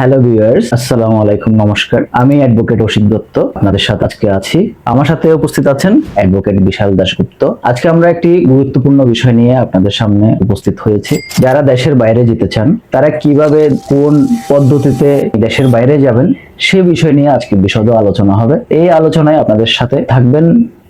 Hello viewers আসসালামু আলাইকুম নমস্কার আমি অ্যাডভোকেট অসিত দত্ত। আপনাদের সাথে আজকে আছি। আমার সাথে উপস্থিত আছেন অ্যাডভোকেট বিশাল দাশগুপ্ত। আজকে আমরা একটি গুরুত্বপূর্ণ বিষয় নিয়ে আপনাদের সামনে উপস্থিত হয়েছি। যারা দেশের বাইরে যেতে চান, তারা কীভাবে, কোন পদ্ধতিতে দেশের বাইরে যাবেন, সে বিষয় নিয়ে আজকে বিশদ আলোচনা হবে। এই আলোচনায় আপনাদের সাথে থাকবেন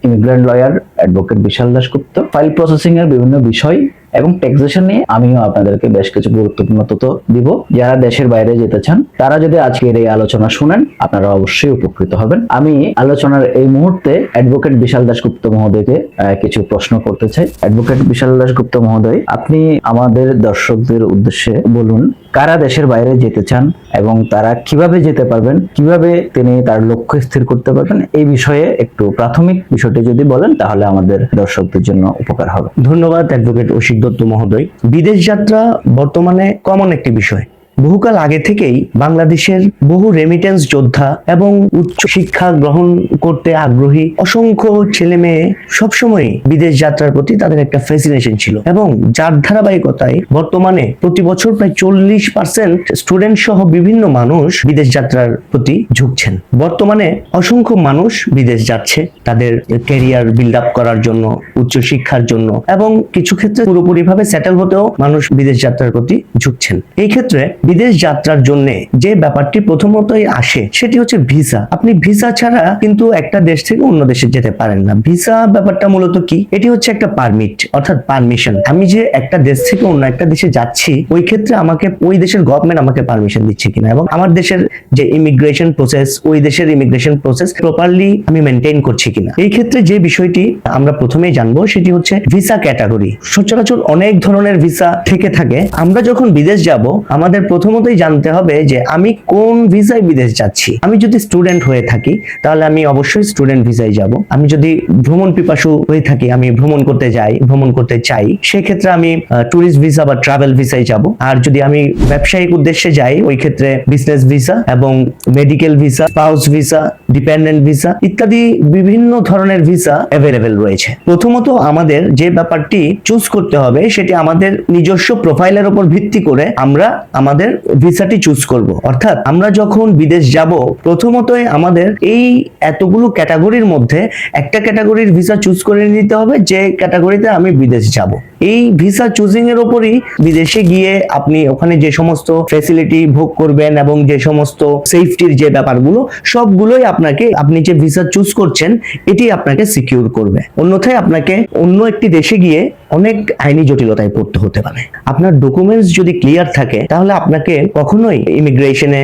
immigrant lawyer advocate Bishal Dasgupta. File processing এর বিভিন্ন বিষয় এবং ট্যাক্সেশন নিয়ে আমিও আপনাদেরকে বেশ কিছু গুরুত্বপূর্ণ তথ্য দিব। যারা দেশের বাইরে যেতে চান, তারা যদি আজকের এই আলোচনা শুনেন, আপনারা অবশ্যই উপকৃত হবেন। আমি আলোচনার এই মুহূর্তে অ্যাডভোকেট বিশাল দাশগুপ্ত মহোদয়কে কিছু প্রশ্ন করতে চাই। অ্যাডভোকেট বিশাল দাশগুপ্ত মহোদয়, আপনি আমাদের দর্শকদের উদ্দেশ্যে বলুন, কারা দেশের বাইরে যেতে চান এবং তারা কীভাবে যেতে পারবেন, কীভাবে তিনি তার লক্ষ্য স্থির করতে পারবেন, এই বিষয়ে একটু প্রাথমিক বিষয়টি যদি বলেন, তাহলে আমাদের দর্শকদের জন্য উপকার হবে। ধন্যবাদ অ্যাডভোকেট অশিক দত্ত মহোদয়। বিদেশ যাত্রা বর্তমানে কমন একটি বিষয়। বহুকাল আগে থেকেই বাংলাদেশের বহু রেমিটেন্স যোদ্ধা এবং উচ্চ শিক্ষা গ্রহণ করতে আগ্রহী অসংখ্য ছেলে মেয়ে সবসময় বিদেশ যাত্রার প্রতি তাদের একটা ফ্যাসিনেশন ছিল এবং যার ধারাবাহিকতায় বর্তমানে প্রতি বছর প্রায় চল্লিশ পার্সেন্ট স্টুডেন্ট সহ বিভিন্ন মানুষ বিদেশ যাত্রার প্রতি ঝুঁকছেন। বর্তমানে অসংখ্য মানুষ বিদেশ যাচ্ছে তাদের ক্যারিয়ার বিল্ড আপ করার জন্য, উচ্চ শিক্ষার জন্য এবং কিছু ক্ষেত্রে পুরোপুরিভাবে সেটেল হতেও মানুষ বিদেশ যাত্রার প্রতি ঝুঁকছেন। এই ক্ষেত্রে বিদেশ যাত্রার জন্য যে ব্যাপারটি প্রথমতই আসে, সেটি হচ্ছে ভিসা। আপনি ভিসা ছাড়া কিন্তু একটা দেশ থেকে অন্য দেশে যেতে পারেন না। ভিসা ব্যাপারটা মূলত কি? এটি হচ্ছে একটা পারমিট অর্থাৎ পারমিশন আমি যে একটা দেশ থেকে অন্য একটা দেশে যাচ্ছি, ওই ক্ষেত্রে আমাকে, ওই দেশের গভর্নমেন্ট আমাকে পারমিশন দিচ্ছে কিনা এবং আমার দেশের যে ইমিগ্রেশন প্রসেস ওই দেশের ইমিগ্রেশন প্রসেস প্রপারলি আমি মেনটেন করছি কিনা। এই ক্ষেত্রে যে বিষয়টি আমরা প্রথমেই জানব, সেটি হচ্ছে ভিসা ক্যাটাগরি সচরাচর অনেক ধরনের ভিসা থেকে থাকে। আমরা যখন বিদেশ যাব, আমাদের প্রথমতই জানতে হবে যে আমি কোন ভিসায় বিদেশ যাচ্ছি। আমি যদি স্টুডেন্ট হয়ে থাকি, তাহলে আমি অবশ্যই স্টুডেন্ট ভিসায় যাব। আমি যদি ভ্রমণ পিপাসু হয়ে থাকি, আমি ভ্রমণ করতে যাই, ভ্রমণ করতে চাই, সেক্ষেত্রে আমি ট্যুরিস্ট ভিসা বা ট্রাভেল ভিসায় যাব। আর যদি আমি ব্যবসায়িক উদ্দেশ্যে যাই, ওই ক্ষেত্রে বিজনেস ভিসা এবং medical visa spouse visa dependent visa ইত্যাদি বিভিন্ন ধরনের ভিসা অ্যাভেলেবেল রয়েছে। প্রথমত আমাদের যে ব্যাপারটি চুজ করতে হবে, সেটি আমাদের নিজস্ব প্রোফাইলের উপর ভিত্তি করে আমরা আমাদের ভিসাটি চুজ করব। অর্থাৎ আমরা যখন বিদেশ যাব, প্রথমতই আমাদের এই এতগুলো ক্যাটাগরির মধ্যে একটা ক্যাটাগরির ভিসা চুজ করে নিতে হবে যে ক্যাটাগরিতে আমি বিদেশ যাব। এই ভিসা চুজিং এর উপরই বিদেশে গিয়ে আপনি ওখানে যে সমস্ত ফেসিলিটি ভোগ করবেন এবং যে সমস্ত সেফটির যে ব্যাপারগুলো সবগুলোই আপনাকে আপনি যে ভিসা চুজ করছেন এটি আপনাকে সিকিউর করবে। অন্যথায় আপনাকে অন্য একটি দেশে গিয়ে অনেক আইনি জটিলতায় পড়তে হতে পারে। আপনার ডকুমেন্টস যদি ক্লিয়ার থাকে তাহলে আপনাকে কখনোই ইমিগ্রেশনে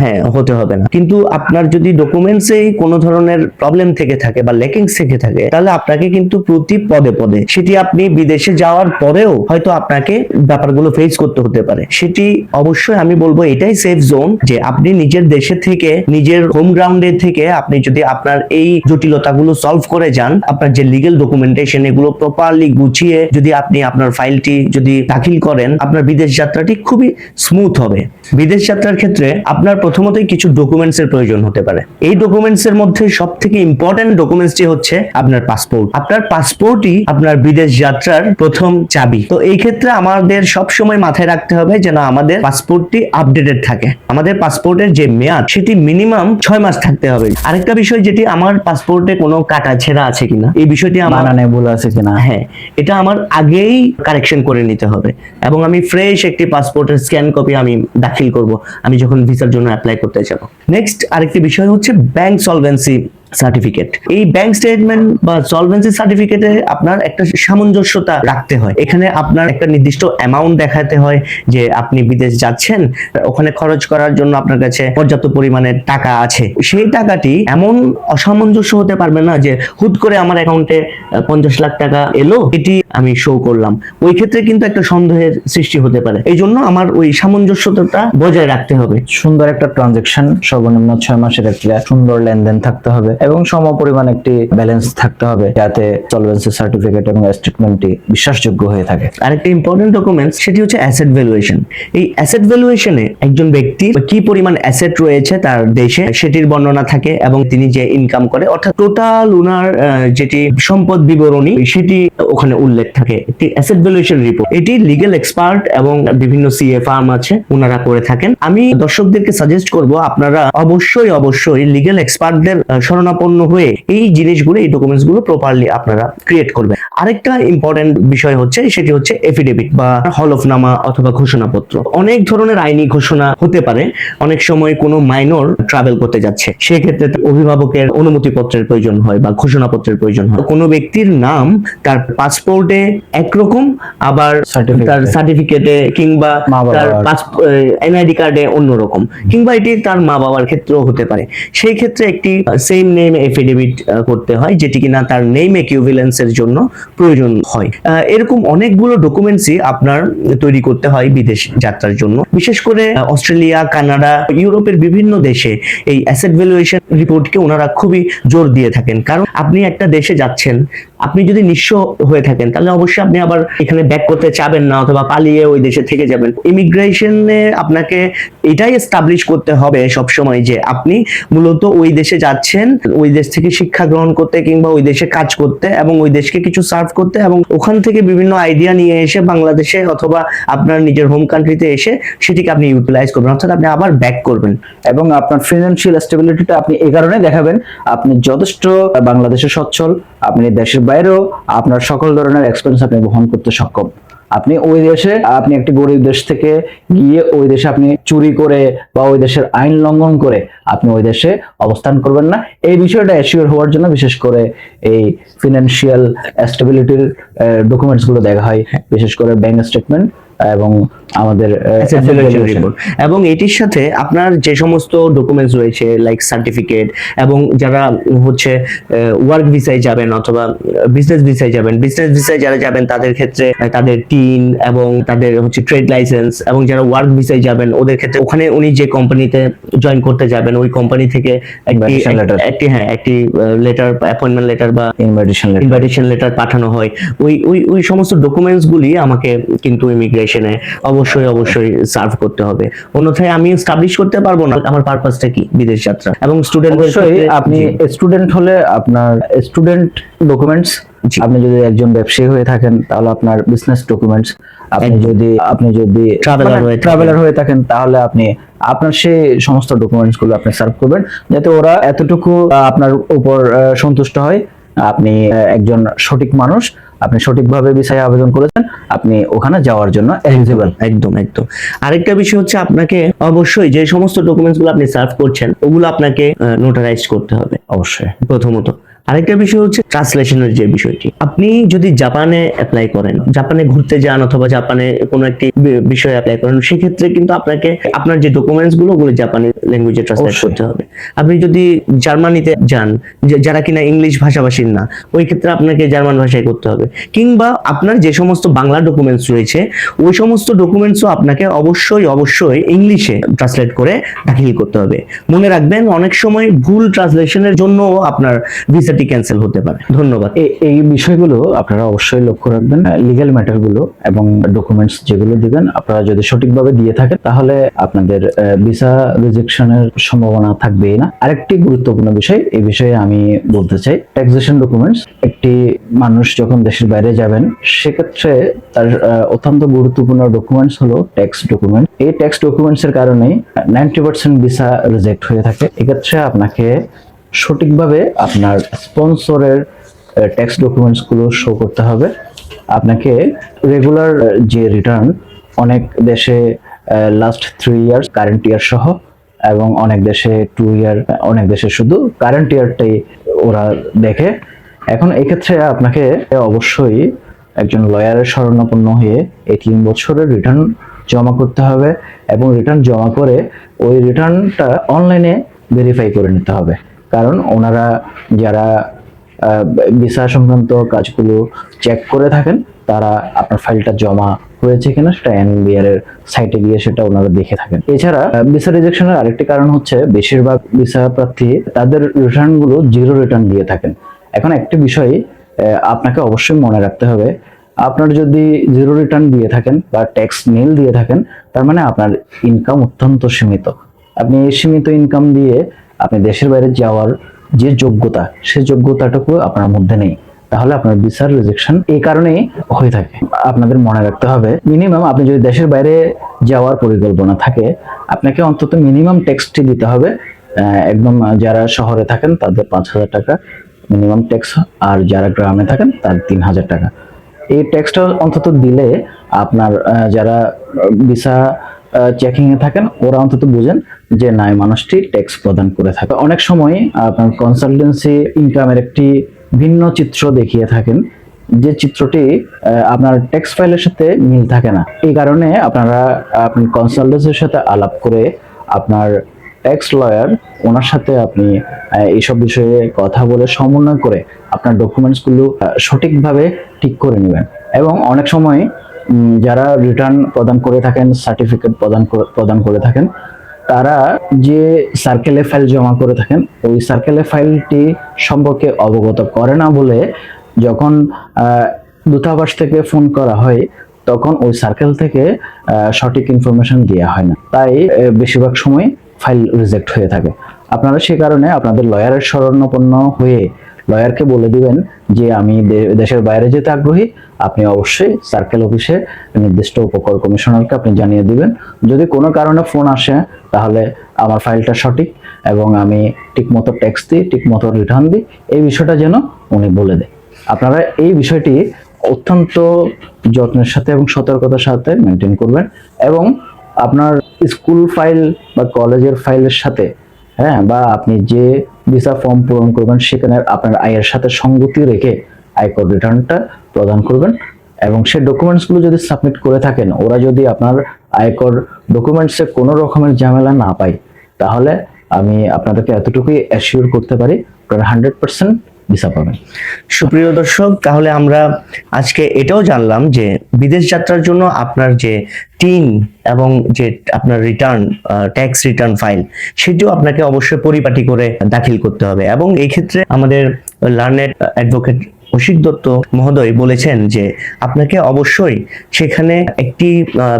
হ্যাঁ হতে হবে না। কিন্তু আপনার যদি ডকুমেন্টসেই কোনো ধরনের প্রবলেম থেকে থাকে বা লেকিংস থেকে থাকে তাহলে আপনাকে কিন্তু প্রতি পদে পদে সেটি আপনি বিদেশে যাওয়ার পরেও হয়তো আপনাকে ব্যাপারগুলো ফেস করতে হতে পারে। সেটি অবশ্যই আমি বলব এটাই সেফ জোন যে আপনি নিজের দেশে থেকে, নিজের হোম গ্রাউন্ডে থেকে আপনি যদি আপনার এই জটিলতাগুলো সলভ করে যান, আপনার যে লিগেল ডকুমেন্টেশন এগুলো প্রপারলি গুছিয়ে যদি আপনি আপনার ফাইলটি যদি দাখিল করেন, আপনার বিদেশ যাত্রাটি খুবই স্মুথ হবে। বিদেশ যাত্রার ক্ষেত্রে আপনার প্রথমতই কিছু ডকুমেন্টস এর প্রয়োজন হতে পারে। এই ডকুমেন্টস এর মধ্যে সব থেকে ইম্পর্টেন্ট ডকুমেন্টসটি হচ্ছে আপনার পাসপোর্ট আপনার পাসপোর্টই আপনার বিদেশ যাত্রার প্রথম চাবি। তো এই ক্ষেত্রে আমাদের সব সময় মাথায় রাখতে হবে যেন আমাদের পাসপোর্টটি আপডেটেড থাকে। আমাদের পাসপোর্টের যে মেয়াদ সেটি মিনিমাম ছয় মাস থাকতে হবে। আরেকটা বিষয় যেটি আমার পাসপোর্টে কোনো কাটা ছেঁড়া আছে কিনা এই বিষয়টি আমার বানানে ভুল আছে কিনা? হ্যাঁ এটা আমার আগেই কারেকশন করে নিতে হবে। এবং আমি ফ্রেশ একটি পাসপোর্টের স্ক্যান কপি আমি দাখিল করব। আমি যখন ভিসার জন্য অ্যাপ্লাই করতে যাব। নেক্সট আরেকটি বিষয় হচ্ছে ব্যাংক সলভেন্সি সার্টিফিকেট এই ব্যাংক স্টেটমেন্ট বা সলভেন্সি সার্টিফিকেটে আপনার একটা সামঞ্জস্যতা রাখতে হয়। এখানে আপনার একটা নির্দিষ্ট অ্যামাউন্ট দেখাতে হয় যে আপনি বিদেশ যাচ্ছেন, ওখানে খরচ করার জন্য আপনার কাছে পর্যাপ্ত পরিমাণে টাকা আছে। সেই টাকাটি এমন অসামঞ্জস্য হতে পারবে না যে হুট করে আমার অ্যাকাউন্টে পঞ্চাশ লাখ টাকা এলো, এটি আমি শো করলাম। ওই ক্ষেত্রে কিন্তু একটা সন্দেহের সৃষ্টি হতে পারে। এই জন্য আমার ওই সামঞ্জস্যতা বজায় রাখতে হবে। সুন্দর একটা ট্রানজেকশন সর্বনিম্ন ছয় মাসের একটা সুন্দর লেনদেন থাকতে হবে। এবং সম পরিমাণ একটি ব্যালেন্স থাকতে হবে যাতে সলভেন্সি সার্টিফিকেট এবং স্টেটমেন্টটি বিশ্বাসযোগ্য হয়ে থাকে। আরেকটা ইম্পর্টেন্ট ডকুমেন্টস সেটি হচ্ছে অ্যাসেট ভ্যালুয়েশন এই অ্যাসেট ভ্যালুয়েশনে একজন ব্যক্তি কি পরিমাণ অ্যাসেট রয়েছে তার দেশে, সেটির বর্ণনা থাকে এবং তিনি যে ইনকাম করে, অর্থাৎ টোটাল উনার যেটি সম্পদ বিবরণী, সেটি ওখানে উল্লেখ থাকে। একটি অ্যাসেট ভ্যালুয়েশন রিপোর্ট এটি লিগ্যাল এক্সপার্ট এবং বিভিন্ন সিএ ফার্ম আছে ওনারা করে থাকেন। আমি দর্শকদেরকে সাজেস্ট করব, আপনারা অবশ্যই অবশ্যই লিগ্যাল এক্সপার্টদের শরণাপন্ন হয়ে এই জিনিসগুলো এই ডকুমেন্টসগুলো প্রপারলি আপনারা ক্রিয়েট করবেন। আরেকটা ইম্পর্টেন্ট বিষয় হচ্ছে সেটি হচ্ছে এফিডেভিট বা হলফনামা অথবা ঘোষণাপত্র। অনেক ধরনের আইনি ঘোষণা হতে পারে। অনেক সময় কোনো মাইনর ট্রাভেল করতে যাচ্ছে। সেক্ষেত্রে তার অভিভাবকের অনুমতিপত্রের প্রয়োজন হয় বা ঘোষণাপত্রের প্রয়োজন হয়। কোনো ব্যক্তির নাম তার পাসপোর্টে একরকম আবার তার সার্টিফিকেটে কিংবা তার। এনআইডি কার্ডে অন্যরকম। কিংবা এটি তার মা বাবার ক্ষেত্রেও হতে পারে। সেই ক্ষেত্রে একটি সেম নেম এফিডেভিট করতে হয়, যেটি কিনা তার নেম একিউভিলেন্সের জন্য প্রয়োজন হয়। এরকম অনেকগুলো ডকুমেন্টসই আপনার তৈরি করতে হয় বিদেশ যাত্রার জন্য। বিশেষ করে অস্ট্রেলিয়া, কানাডা, ইউরোপের বিভিন্ন দেশে এই অ্যাসেট ভ্যালুয়েশন রিপোর্টকে ওনারা খুবই জোর দিয়ে থাকেন। কারণ আপনি একটা দেশে যাচ্ছেন আপনি যদি নিঃস্ব হয়ে থাকেন, তাহলে অবশ্যই আপনি আবার এখানে ব্যাক করতে চাবেন না অথবা পালিয়ে ওই দেশে থেকে যাবেন। ইমিগ্রেশনে আপনাকে এটাই এস্টাবলিশ করতে হবে সব সময় যে আপনি মূলত ওই দেশে যাচ্ছেন, ওই দেশ থেকে শিক্ষা গ্রহণ করতে কিংবা ওই দেশে কাজ করতে এবং ওই দেশকে কিছু সার্ভ করতে এবং ওখান থেকে বিভিন্ন আইডিয়া নিয়ে এসে বাংলাদেশে অথবা আপনার নিজের হোম কান্ট্রিতে এসে সেটিকে আপনি ইউটিলাইজ করবেন, অর্থাৎ আপনি আবার ব্যাক করবেন। এবং আপনার ফিনান্সিয়াল স্টেবিলিটিটা আপনি এই কারণে দেখাবেন, আপনি যথেষ্ট বাংলাদেশে সচ্ছল আপনি দেশের বাইরেও আপনার সকল ধরনের এক্সপেন্স আপনি বহন করতে সক্ষম। আপনি ওই দেশে আপনি একটি গরিব দেশ থেকে গিয়ে ওই দেশে আপনি চুরি করে বা ওই দেশের আইন লঙ্ঘন করে আপনি ওই দেশে অবস্থান করবেন না। এই বিষয়টা অ্যাসিওর হওয়ার জন্য বিশেষ করে এই ফিনান্সিয়াল স্টেবিলিটির ডকুমেন্টসগুলো দেখা হয়। বিশেষ করে ব্যাংক স্টেটমেন্ট এবং আমাদের। এবং এটির সাথে আপনার যে সমস্ত ডকুমেন্টস রয়েছে লাইক সার্টিফিকেট এবং যারা হচ্ছে ওয়ার্ক ভিসায় যাবেন অথবা বিজনেস ভিসায় যাবেন বিজনেস ভিসায় যারা যাবেন তাদের ক্ষেত্রে তাদের টিন এবং তাদের হচ্ছে ট্রেড লাইসেন্স এবং যারা ওয়ার্ক ভিসায় যাবেন ওদের ক্ষেত্রে ওখানে উনি যে কোম্পানিতে জয়েন করতে যাবেন ওই কোম্পানি থেকে একটি হ্যাঁ একটি লেটার অ্যাপয়েন্টমেন্ট লেটার বা ইনভাইটেশন লেটার ইনভাইটেশন লেটার পাঠানো হয়। ওই ওই ওই সমস্ত ডকুমেন্টস গুলি আমাকে কিন্তু ইমিগ্রেশনে অবশ্যই অবশ্যই অবশ্যই সার্ভ করতে হবে। অন্যথায় আমি স্টাবলিশ করতে পারব না। আমার পারপাসটা কি? বিদেশ যাত্রা। এবং স্টুডেন্ট অবশ্যই আপনি স্টুডেন্ট হলে আপনার স্টুডেন্ট ডকুমেন্টস আপনি যদি একজন ব্যবসায়ী হয়ে থাকেন তাহলে আপনার বিজনেস ডকুমেন্টস আপনি যদি আপনি যদি Traveler হয়ে ট্রাভেলার হয়ে থাকেন তাহলে আপনি আপনার সেই সমস্ত ডকুমেন্টসগুলো আপনি সার্ভ করবেন যাতে ওরা এতটুকু আপনার উপর সন্তুষ্ট হয়। আপনি একজন সঠিক মানুষ আপনি সঠিকভাবে বিষয়ে আবেদন করেছেন আপনি ওখানে যাওয়ার জন্য এলিজিবল একদম একদম। আরেকটা বিষয় হচ্ছে আপনাকে অবশ্যই যে সমস্ত ডকুমেন্টসগুলো আপনি সার্ভ করছেন ওগুলো আপনাকে নোটারাইজ করতে হবে। অবশ্যই। প্রথমত। আরেকটা বিষয় হচ্ছে ট্রান্সলেশনের যে বিষয়টি। আপনি যদি জাপানে অ্যাপ্লাই করেন জাপানে ঘুরতে যান অথবা জাপানে কোনো একটি বিষয়ে অ্যাপ্লাই করেন সেক্ষেত্রে কিন্তু আপনাকে আপনার যে ডকুমেন্টসগুলো ওগুলো জাপানি ল্যাঙ্গুয়েজে ট্রান্সলেট করতে হবে। আপনি যদি জার্মানিতে যান যারা কিনা ইংলিশ ভাষাভাষীর না ওই ক্ষেত্রে আপনাকে জার্মান ভাষায় করতে হবে। কিংবা আপনার যে সমস্ত বাংলা ডকুমেন্টস রয়েছে ওই সমস্ত ডকুমেন্টসও আপনাকে অবশ্যই অবশ্যই ইংলিশে ট্রান্সলেট করে দাখিল করতে হবে। মনে রাখবেন অনেক সময় ভুল ট্রান্সলেশনের জন্য আপনার ভিসাটি ক্যান্সেল হতে পারে। ধন্যবাদ। এই বিষয়গুলো আপনারা অবশ্যই লক্ষ্য রাখবেন লিগ্যাল ম্যাটারগুলো এবং ডকুমেন্টস যেগুলো দিবেন, আপনারা যদি সঠিকভাবে দিয়ে থাকেন, তাহলে আপনাদের ভিসা রিজেকশনের সম্ভাবনা থাকবেই না। আরেকটি গুরুত্বপূর্ণ বিষয় এই বিষয়ে আমি বলতে চাই ট্যাক্সেশন ডকুমেন্টস একটি মানুষ যখন দেশের বাইরে যাবেন, সেক্ষেত্রে তার অত্যন্ত গুরুত্বপূর্ণ ডকুমেন্টস হলো ট্যাক্স ডকুমেন্ট এই ট্যাক্স ডকুমেন্টস এর কারণে নাইনটি পার্সেন্ট ভিসা রিজেক্ট হয়ে থাকে। এক্ষেত্রে আপনাকে সঠিকভাবে আপনার স্পন্সরের ট্যাক্স ডকুমেন্টসগুলো শো করতে হবে। আপনাকে রেগুলার যে রিটার্ন অনেক দেশে last three years current year সহ, এবং অনেক দেশে টু ইয়ার অনেক দেশে শুধু কারেন্ট ইয়ারটাই ওরা দেখে। এখন এক্ষেত্রে আপনাকে অবশ্যই একজন লয়ারের শরণাপন্ন হয়ে এই তিন বছরের রিটার্ন জমা করতে হবে, এবং রিটার্ন জমা করে ওই রিটার্নটা অনলাইনে ভেরিফাই করে নিতে হবে। কারণ ওনারা যারা ভিসা সংক্রান্ত কাজগুলো চেক করে থাকেন, তারা আপনার ফাইলটা জমা হয়েছে কিনা সেটা এনবিআর এর সাইটে গিয়ে সেটা ওনারা দেখে থাকেন। এছাড়া ভিসা রিজেকশনের আরেকটি কারণ হচ্ছে বেশিরভাগ ভিসা প্রার্থী তাদের রিটার্নগুলো জিরো রিটার্ন দিয়ে থাকেন। এখন একটি বিষয় আপনাকে অবশ্যই মনে রাখতে হবে, আপনার যদি জিরো রিটার্ন দিয়ে থাকেন বা ট্যাক্স নীল দিয়ে থাকেন, তার মানে আপনার ইনকাম অত্যন্ত সীমিত। আপনি এই সীমিত ইনকাম দিয়ে আপনি দেশের বাইরে যাওয়ার যে যোগ্যতা, সে যোগ্যতাটুকু আপনার মধ্যে নেই। তাহলে আপনার ভিসার রিজেকশন এই কারণেই হয়ে থাকে। আপনাদের মনে রাখতে হবে মিনিমাম আপনি যদি দেশের বাইরে যাওয়ার পরিকল্পনা থাকে, আপনাকে অন্তত মিনিমাম ট্যাক্সটি দিতে হবে। একদম যারা শহরে থাকেন, তাদের পাঁচ হাজার টাকা মিনিমাম ট্যাক্স আর যারা গ্রামে থাকেন, তার তিন হাজার টাকা। এই ট্যাক্সটা অন্তত দিলে আপনার যারা ভিসা চেকিং এ থাকেন, ওরা অন্তত বুঝেন যে না এই মানুষটি ট্যাক্স প্রদান করে থাকে। অনেক সময় আপনার কনসালটেন্সি ইনকামের একটি ভিন্ন চিত্র দেখিয়ে থাকেন। যে চিত্রটি আপনার ট্যাক্স ফাইলের সাথে মিল থাকে না। এই কারণে আপনারা, আপনি কনসালটেন্সির সাথে আলাপ করে আপনার ট্যাক্স লয়ার ওনার সাথে আপনি এইসব বিষয়ে কথা বলে সমন্বয় করে আপনার ডকুমেন্টসগুলো সঠিকভাবে ঠিক করে নেবেন। এবং অনেক সময় যারা রিটার্ন প্রদান করে থাকেন সার্টিফিকেট প্রদান প্রদান করে থাকেন তারা যে সার্কেলে ফাইল জমা করে থাকেন, ওই সার্কেলে ফাইলটি সম্পর্কে অবগত করে না বলে যখন দূতাবাস থেকে ফোন করা হয়, তখন ওই সার্কেল থেকে সঠিক ইনফরমেশন দেওয়া হয় না। তাই বেশিরভাগ সময় ফাইল রিজেক্ট হয়ে থাকে। আপনারা সে কারণে আপনাদের লয়ারের শরণাপন্ন হয়ে লয়ারকে বলে দিবেন যে আমি দেশের বাইরে যেতে আগ্রহী, আপনি অবশ্যই সার্কেল অফিসে নির্দিষ্ট উপকর কমিশনারকে আপনি জানিয়ে দিবেন। যদি কোনো কারণে ফোন আসে, তাহলে আমার ফাইলটা সঠিক এবং আমি ঠিকমতো ট্যাক্স দিই, ঠিকমতো রিটার্ন দিই। এই বিষয়টা যেন উনি বলে দেয় আপনারা এই বিষয়টি অত্যন্ত যত্নের সাথে এবং সতর্কতার সাথে মেনটেন করবেন এবং আপনার স্কুল ফাইল বা কলেজের ফাইলের সাথে হ্যাঁ বা আপনি যে ভিসা ফর্ম পূরণ করবেন, সেখানে আপনার আয়ের সাথে সঙ্গতি রেখে আয়কর রিটার্নটা প্রদান করবেন এবং সে ডকুমেন্টসগুলো যদি সাবমিট করে থাকেন, ওরা যদি আপনার আয়কর ডকুমেন্টসে কোনো রকমের ঝামেলা না পায়, তাহলে আমি আপনাদেরকে এতটুকুই অ্যাসিওর করতে পারি, আপনারা হান্ড্রেড পার্সেন্ট ভিসা পাবেন। সুপ্রিয় দর্শক, তাহলে আমরা আজকে এটাও জানলাম যে বিদেশ যাত্রার জন্য আপনার যে টিন এবং যে আপনার রিটার্ন ট্যাক্স রিটার্ন ফাইল সেটিও আপনাকে অবশ্যই পরিপাটি করে দাখিল করতে হবে। এবং এই ক্ষেত্রে আমাদের লার্নেড অ্যাডভোকেট কৌশিক দত্ত মহোদয় বলেছেন যে আপনাকে অবশ্যই সেখানে একটি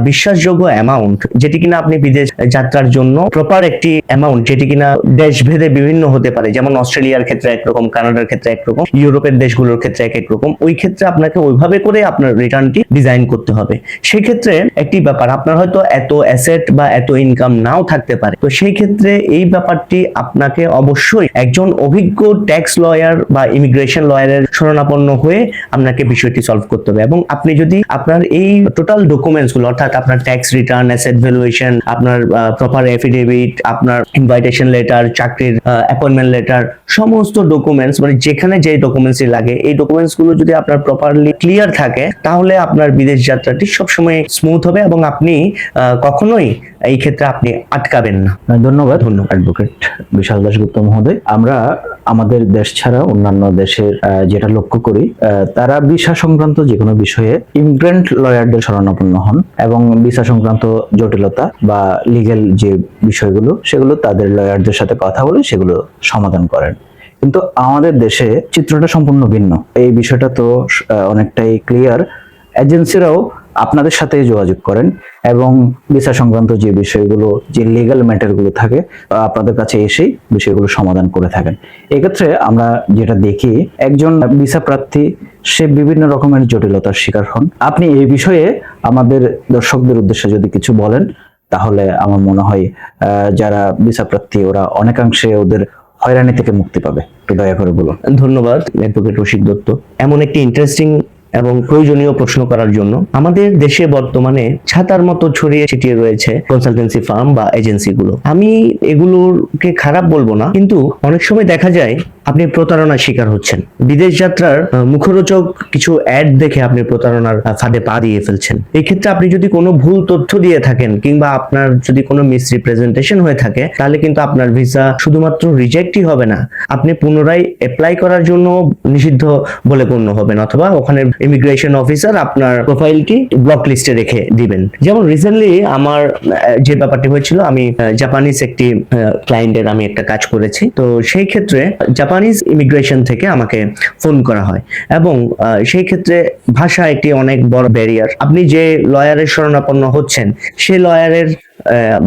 বিশ্বাসযোগ্য অ্যামাউন্ট যেটি কিনা আপনি বিদেশ যাত্রার জন্য প্রপার একটি অ্যামাউন্ট যেটি কিনা দেশ ভেদে বিভিন্ন হতে পারে। যেমন অস্ট্রেলিয়ার ক্ষেত্রে একরকম, কানাডার ক্ষেত্রে একরকম, ইউরোপের দেশগুলোর ক্ষেত্রে এক এক রকম ওই ক্ষেত্রে আপনাকে ওইভাবে করে আপনার রিটার্নটি ডিজাইন করতে হবে। সেই ক্ষেত্রে একটি ব্যাপার, আপনার হয়তো এত অ্যাসেট বা এত ইনকাম নাও থাকতে পারে। তো সেই ক্ষেত্রে এই ব্যাপারটি আপনাকে অবশ্যই একজন অভিজ্ঞ ট্যাক্স লয়ার বা ইমিগ্রেশন লয়ারের শরণাপন্ন হয়ে আপনাকে বিষয়টি সলভ করতে হবে। এবং আপনি যদি আপনার এই টোটাল ডকুমেন্টসগুলো, অর্থাৎ আপনার ট্যাক্স রিটার্ন অ্যাসেট ভ্যালুয়েশন আপনার প্রপার এফিডেভিট আপনার ইনভাইটেশন লেটার চাকরির অ্যাপয়েন্টমেন্ট লেটার সমস্ত ডকুমেন্টস মানে যেখানে যে ডকুমেন্টসই লাগে, এই ডকুমেন্টসগুলো যদি আপনার প্রপারলি ক্লিয়ার থাকে, তাহলে আপনার বিদেশ যাত্রাটি সবসময় স্মুথ হবে এবং আপনি কখনোই এই ক্ষেত্রে আপনি আটকাবেন না। ধন্যবাদ। ধন্যবাদ। অ্যাডভোকেট বিশাল দাশগুপ্ত মহোদয়। আমরা আমাদের দেশ ছাড়া অন্যান্য দেশের যেটা লক্ষ্য করি তারা ভিসা সংক্রান্ত যে কোনো বিষয়ে ইমিগ্রেন্ট লয়ারদের শরণাপন্ন হন এবং ভিসা সংক্রান্ত জটিলতা বা লিগেল যে বিষয়গুলো, সেগুলো তাদের লয়ারদের সাথে কথা বলে সেগুলো সমাধান করেন। কিন্তু আমাদের দেশে চিত্রটা সম্পূর্ণ ভিন্ন। এই বিষয়টা তো অনেকটাই ক্লিয়ার এজেন্সিরাও আপনাদের সাথে যোগাযোগ করেন এবং ভিসা সংক্রান্ত যে বিষয়গুলো, যে লিগ্যাল ম্যাটারগুলো থাকে আপনাদের কাছে এসেই বিষয়গুলো সমাধান করে থাকেন। এক্ষেত্রে আমরা যেটা দেখি, একজন ভিসা প্রার্থী, সে বিভিন্ন রকমের জটিলতার শিকার হন। আপনি এই বিষয়ে আমাদের দর্শকদের উদ্দেশ্যে যদি কিছু বলেন, তাহলে আমার মনে হয় যারা ভিসা প্রার্থী, ওরা অনেকাংশে ওদের হয়রানি থেকে মুক্তি পাবে। একটু দয়া করে বলুন। ধন্যবাদ, অ্যাডভোকেট রশিদ দত্ত। এমন একটি ইন্টারেস্টিং এবং প্রয়োজনীয় প্রশ্ন করার জন্য আমাদের দেশে বর্তমানে ছাতার মতো ছড়িয়ে ছিটিয়ে রয়েছে কনসালটেন্সি ফার্ম বা এজেন্সিগুলো আমি এগুলোকে খারাপ বলব না, কিন্তু অনেক সময় দেখা যায় আপনি প্রতারণার শিকার হচ্ছেন। বিদেশ যাত্রার মুখরোচক কিছু অ্যাড দেখে আপনি প্রতারণার ফাঁদে পা দিয়ে ফেলছেন। এই ক্ষেত্রে আপনি যদি কোনো ভুল তথ্য দিয়ে থাকেন কিংবা আপনার যদি কোনো মিসরিপ্রেজেন্টেশন হয়ে থাকে, তাহলে কিন্তু আপনার ভিসা শুধুমাত্র রিজেক্টই হবে না। আপনি পুনরায় অ্যাপ্লাই করার জন্য নিষিদ্ধ বলে গণ্য হবেন অথবা ওখানে ইমিগ্রেশন অফিসার আপনার প্রোফাইলটি ব্লক লিস্টে রেখে দিবেন। যেমন রিসেন্টলি আমার যে ব্যাপারটি হয়েছিল, আমি জাপানিজ একটি ক্লায়েন্টের আমি একটা কাজ করেছি। তো সেই ক্ষেত্রে জাপানিজ ইমিগ্রেশন থেকে আমাকে ফোন করা হয়। এবং সেই ক্ষেত্রে ভাষা একটি অনেক বড় ব্যারিয়ার আপনি যে লয়ারের শরণাপন্ন হচ্ছেন, সে লয়ারের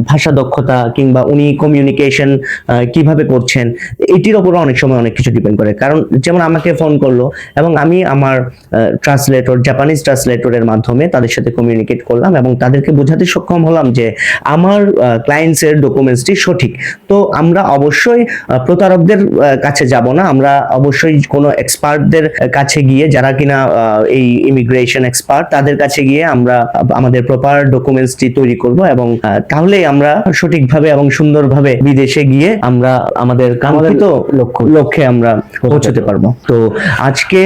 ভাষা দক্ষতা কিংবা উনি কমিউনিকেশন কীভাবে করছেন, এটির ওপর অনেক সময় অনেক কিছু ডিপেন্ড করে। কারণ যেমন আমাকে ফোন করল এবং আমি আমার ট্রান্সলেটর জাপানিজ ট্রান্সলেটরের মাধ্যমে তাদের সাথে কমিউনিকেট করলাম এবং তাদেরকে বোঝাতে সক্ষম হলাম যে আমার ক্লায়েন্টসের ডকুমেন্টসটি সঠিক। তো আমরা অবশ্যই প্রতারকদের কাছে যাব না। আমরা অবশ্যই কোনো এক্সপার্টদের কাছে গিয়ে যারা কিনা এই ইমিগ্রেশন এক্সপার্ট তাদের কাছে গিয়ে আমরা আমাদের প্রপার ডকুমেন্টসটি তৈরি করব এবং আহ, তাহলেই আমরা সঠিকভাবে এবং সুন্দরভাবে বিদেশে গিয়ে আমরা আমাদের কাঙ্ক্ষিত লক্ষ্য। আমরা পৌঁছতে পারব। তো আজকে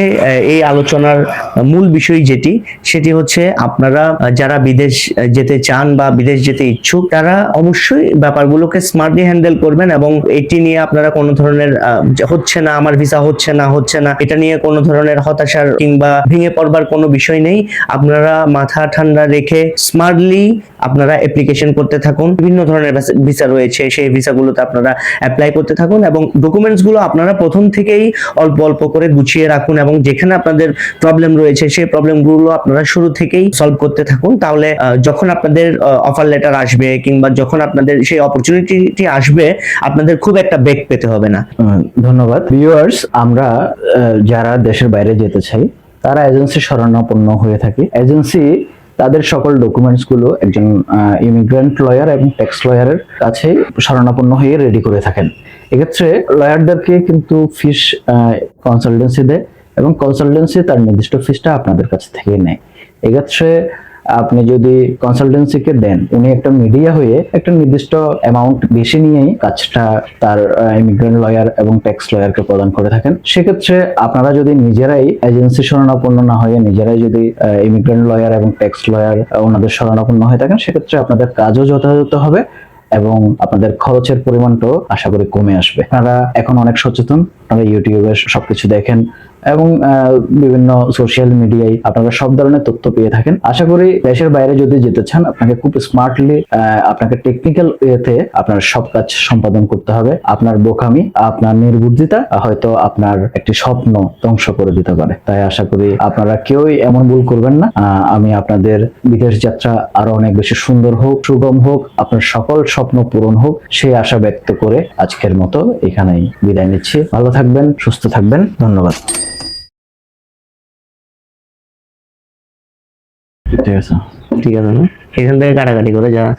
এই আলোচনার মূল বিষয় যেটি সেটি হচ্ছে আপনারা যারা বিদেশ যেতে চান বা বিদেশ যেতে ইচ্ছুক তারা অবশ্যই ব্যাপারগুলোকে স্মার্টলি হ্যান্ডেল করবেন এবং এটি নিয়ে আপনারা কোনো ধরনের হচ্ছে না আমার ভিসা হচ্ছে না হচ্ছে না এটা নিয়ে কোনো ধরনের হতাশার কিংবা ভেঙে পড়বার কোনো বিষয় নেই। আপনারা মাথা ঠান্ডা রেখে স্মার্টলি আপনারা অ্যাপ্লিকেশন করতে থাকুন। বিভিন্ন ধরনের ভিসা রয়েছে, সেই ভিসাগুলোতে আপনারা অ্যাপ্লাই করতে থাকুন এবং ডকুমেন্টসগুলো আপনারা প্রথম থেকেই অল্প অল্প করে গুছিয়ে রাখুন এবং যেখানে আপনাদের প্রবলেম রয়েছে, সেই প্রবলেমগুলো আপনারা শুরু থেকেই সলভ করতে থাকুন। তাহলে যখন আপনাদের অফার লেটার আসবে কিংবা যখন আপনাদের সেই অপরচুনিটি আসবে, আপনাদের খুব একটা বেগ পেতে হবে না। ধন্যবাদ। ভিউয়ার্স আমরা যারা দেশের বাইরে যেতে চাই, তারা এজেন্সি শরণাপন্ন হয়ে থাকে। এজেন্সি তাদের সকল ডকুমেন্টসগুলো একজন ইমিগ্রেন্ট লয়ার এবং ট্যাক্স লয়ারের কাছে শরণাপন্ন হয়ে রেডি করে থাকেন। এক্ষেত্রে লয়ারদেরকে কিন্তু ফিস কনসালটেন্সি দেয় এবং কনসালটেন্সি তার নির্দিষ্ট ফিসটা আপনাদের কাছ থেকে নেয়। এক্ষেত্রে আপনি যদি কনসালটেন্সিকে দেন, উনি একটা মিডিয়া হয়ে একটা নির্দিষ্ট অ্যামাউন্ট বেশি নিয়েই কাজটা তার ইমিগ্রেন্ট লয়ার এবং ট্যাক্স লয়ারকে প্রদান করে থাকেন। সেক্ষেত্রে আপনারা যদি নিজেরাই এজেন্সি শরণাপন্ন না হয়ে, নিজেরাই যদি ইমিগ্রেন্ট লয়ার এবং ট্যাক্স লয়ার ওনাদের শরণাপন্ন হয়ে থাকেন, সেক্ষেত্রে আপনাদের কাজও যথাযথ হবে এবং আপনাদের খরচের পরিমাণটাও আশা করি কমে আসবে। আপনারা এখন অনেক সচেতন, আপনারা ইউটিউবে সবকিছু দেখেন এবং বিভিন্ন সোশ্যাল মিডিয়ায় আপনারা সব ধরনের তথ্য পেয়ে থাকেন। আশা করি দেশের বাইরে যদি যেতে চান, আপনাকে খুব স্মার্টলি আপনাকে টেকনিক্যাল ওয়েতে আপনার সব কাজ সম্পাদন করতে হবে। আপনার বোকামি, আপনার নির্বুদ্ধিতা হয়তো আপনার একটি স্বপ্ন ধ্বংস করে দিতে পারে। তাই আশা করি আপনারা কেউই এমন ভুল করবেন না। আমি আপনাদের বিদেশ যাত্রা আরও অনেক বেশি সুন্দর হোক, সুগম হোক, আপনার সকল স্বপ্ন পূরণ হোক, সেই আশা ব্যক্ত করে আজকের মতো এখানেই বিদায় নিচ্ছি। ভালো থাকবেন, সুস্থ থাকবেন। ধন্যবাদ। ঠিক আছে। ঠিক আছে না? এখান থেকে কাটাকাটি করে যা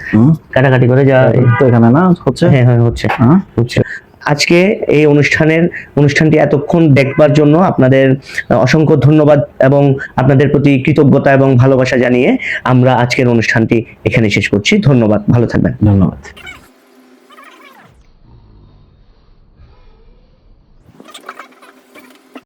কাটাকাটি করে যা। তো এখানে না হচ্ছে? হ্যাঁ হ্যাঁ হচ্ছে। হ্যাঁ? হচ্ছে। আজকে এই অনুষ্ঠানের অনুষ্ঠানটি এতক্ষণ দেখবার জন্য আপনাদের অসংখ্য ধন্যবাদ এবং আপনাদের প্রতি কৃতজ্ঞতা এবং ভালোবাসা জানিয়ে আমরা আজকের অনুষ্ঠানটি এখানে শেষ করছি। ধন্যবাদ। ভালো থাকবেন। ধন্যবাদ।